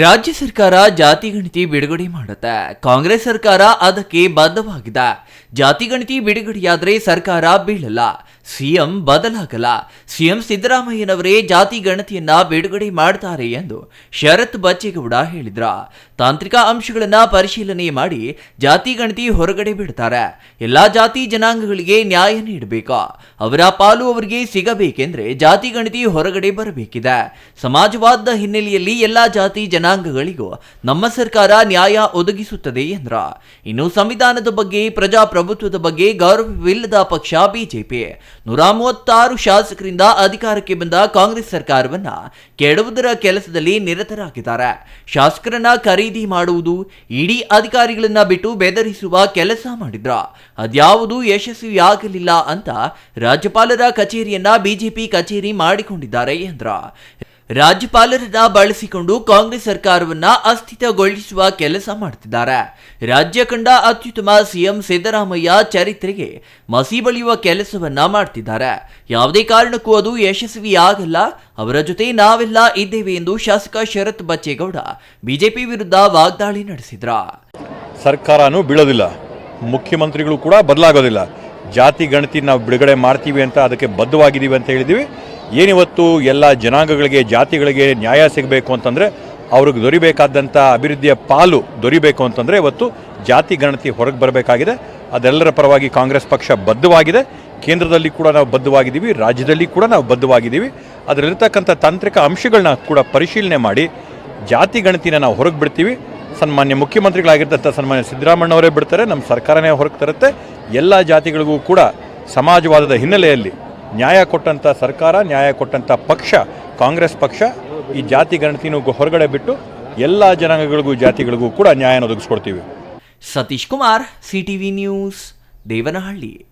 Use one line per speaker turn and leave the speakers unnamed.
ರಾಜ್ಯ ಸರ್ಕಾರ ಜಾತಿ ಗಣಿತಿ ಬಿಡುಗಡೆ ಮಾಡುತ್ತೆ. ಕಾಂಗ್ರೆಸ್ ಸರ್ಕಾರ ಅದಕ್ಕೆ ಬದ್ಧವಾಗಿದೆ. ಜಾತಿ ಗಣಿತಿ ಬಿಡುಗಡೆಯಾದರೆ ಸರ್ಕಾರ ಬೀಳಲ್ಲ. ಸಿಎಂ ಬದಲಾಗಲ್ಲ ಸಿಎಂ ಸಿದ್ದರಾಮಯ್ಯನವರೇ ಜಾತಿ ಗಣತಿಯನ್ನ ಬಿಡುಗಡೆ ಮಾಡ್ತಾರೆ ಎಂದು ಶರತ್ ಬಚ್ಚೇಗೌಡ ಹೇಳಿದ್ರ. ತಾಂತ್ರಿಕ ಅಂಶಗಳನ್ನ ಪರಿಶೀಲನೆ ಮಾಡಿ ಜಾತಿ ಗಣತಿ ಹೊರಗಡೆ ಬಿಡ್ತಾರೆ. ಎಲ್ಲಾ ಜಾತಿ ಜನಾಂಗಗಳಿಗೆ ನ್ಯಾಯ ನೀಡಬೇಕು. ಅವರ ಪಾಲು ಅವರಿಗೆ ಸಿಗಬೇಕೆಂದ್ರೆ ಜಾತಿ ಗಣತಿ ಹೊರಗಡೆ ಬರಬೇಕಿದೆ. ಸಮಾಜವಾದದ ಹಿನ್ನೆಲೆಯಲ್ಲಿ ಎಲ್ಲಾ ಜಾತಿ ಜನಾಂಗಗಳಿಗೂ ನಮ್ಮ ಸರ್ಕಾರ ನ್ಯಾಯ ಒದಗಿಸುತ್ತದೆ ಎಂದ್ರ. ಇನ್ನು ಸಂವಿಧಾನದ ಬಗ್ಗೆ, ಪ್ರಜಾಪ್ರಭುತ್ವದ ಬಗ್ಗೆ ಗೌರವವಿಲ್ಲದ ಪಕ್ಷ ಬಿಜೆಪಿ. ನೂರ ಮೂವತ್ತಾರು ಶಾಸಕರಿಂದ ಅಧಿಕಾರಕ್ಕೆ ಬಂದ ಕಾಂಗ್ರೆಸ್ ಸರ್ಕಾರವನ್ನ ಕೆಡುವುದರ ಕೆಲಸದಲ್ಲಿ ನಿರತರಾಗಿದ್ದಾರೆ. ಶಾಸಕರನ್ನ ಖರೀದಿ ಮಾಡುವುದು ಇಡೀ ಅಧಿಕಾರಿಗಳನ್ನ ಬಿಟ್ಟು ಬೆದರಿಸುವ ಕೆಲಸ ಮಾಡಿದ್ರ. ಅದ್ಯಾವುದು ಯಶಸ್ವಿಯಾಗಲಿಲ್ಲ ಅಂತ ರಾಜ್ಯಪಾಲರ ಕಚೇರಿಯನ್ನ ಬಿಜೆಪಿ ಕಚೇರಿ ಮಾಡಿಕೊಂಡಿದ್ದಾರೆ ಎಂದ್ರ. ರಾಜ್ಯಪಾಲರನ್ನ ಬಳಸಿಕೊಂಡು ಕಾಂಗ್ರೆಸ್ ಸರ್ಕಾರವನ್ನ ಅಸ್ಥಿತಗೊಳಿಸುವ ಕೆಲಸ ಮಾಡುತ್ತಿದ್ದಾರೆ ರಾಜ್ಯ ಕಂಡ ಅತ್ಯುತ್ತಮ ಸಿಎಂ ಸಿದ್ದರಾಮಯ್ಯ ಚರಿತ್ರೆಗೆ ಮಸಿ ಬಳಿಯುವ ಕೆಲಸವನ್ನ ಮಾಡ್ತಿದ್ದಾರೆ. ಯಾವುದೇ ಕಾರಣಕ್ಕೂ ಅದು ಯಶಸ್ವಿಯಾಗಲ್ಲ. ಅವರ ಜೊತೆ ನಾವೆಲ್ಲ ಇದ್ದೇವೆ ಎಂದು ಶಾಸಕ ಶರತ್ ಬಚ್ಚೇಗೌಡ ಬಿಜೆಪಿ ವಿರುದ್ಧ ವಾಗ್ದಾಳಿ ನಡೆಸಿದ್ರ.
ಸರ್ಕಾರನೂ ಬೀಳೋದಿಲ್ಲ. ಮುಖ್ಯಮಂತ್ರಿಗಳು ಕೂಡ ಬದಲಾಗೋದಿಲ್ಲ. ಜಾತಿ ಗಣತಿ ನಾವು ಬಿಡುಗಡೆ ಮಾಡ್ತೀವಿ ಅಂತ ಅದಕ್ಕೆ ಬದ್ಧವಾಗಿದ್ದೀವಿ ಅಂತ ಹೇಳಿದ್ದೀವಿ. ಏನಿವತ್ತು ಎಲ್ಲ ಜನಾಂಗಗಳಿಗೆ, ಜಾತಿಗಳಿಗೆ ನ್ಯಾಯ ಸಿಗಬೇಕು ಅಂತಂದರೆ ಅವ್ರಿಗೆ ದೊರಿಬೇಕಾದಂಥ ಅಭಿವೃದ್ಧಿಯ ಪಾಲು ದೊರಿಬೇಕು ಅಂತಂದರೆ ಇವತ್ತು ಜಾತಿ ಗಣತಿ ಹೊರಗೆ ಬರಬೇಕಾಗಿದೆ. ಅದೆಲ್ಲರ ಪರವಾಗಿ ಕಾಂಗ್ರೆಸ್ ಪಕ್ಷ ಬದ್ಧವಾಗಿದೆ. ಕೇಂದ್ರದಲ್ಲಿ ಕೂಡ ನಾವು ಬದ್ಧವಾಗಿದ್ದೀವಿ, ರಾಜ್ಯದಲ್ಲಿ ಕೂಡ ನಾವು ಬದ್ಧವಾಗಿದ್ದೀವಿ. ಅದರಲ್ಲಿರ್ತಕ್ಕಂಥ ತಾಂತ್ರಿಕ ಅಂಶಗಳನ್ನ ಕೂಡ ಪರಿಶೀಲನೆ ಮಾಡಿ, ಜಾತಿ ಗಣತಿನ ನಾವು ಹೊರಗೆ ಬಿಡ್ತೀವಿ. ಸನ್ಮಾನ್ಯ ಮುಖ್ಯಮಂತ್ರಿಗಳಾಗಿರ್ತಂಥ ಸನ್ಮಾನ್ಯ ಸಿದ್ದರಾಮಣ್ಣವರೇ ಬಿಡ್ತಾರೆ, ನಮ್ಮ ಸರ್ಕಾರನೇ ಹೊರಗೆ ತರುತ್ತೆ. ಎಲ್ಲ ಜಾತಿಗಳಿಗೂ ಕೂಡ ಸಮಾಜವಾದದ ಹಿನ್ನೆಲೆಯಲ್ಲಿ ನ್ಯಾಯ ಕೊಟ್ಟಂಥ ಸರ್ಕಾರ, ನ್ಯಾಯ ಕೊಟ್ಟಂಥ ಪಕ್ಷ, ಕಾಂಗ್ರೆಸ್ ಪಕ್ಷ ಈ ಜಾತಿ ಗಣತಿನೂ ಹೊರಗಡೆ ಬಿಟ್ಟು ಎಲ್ಲ ಜನಾಂಗಗಳಿಗೂ ಜಾತಿಗಳಿಗೂ ಕೂಡ ನ್ಯಾಯ ಒದಗಿಸ್ಕೊಡ್ತೀವಿ.
Satish Kumar, CTV news, Devanahalli.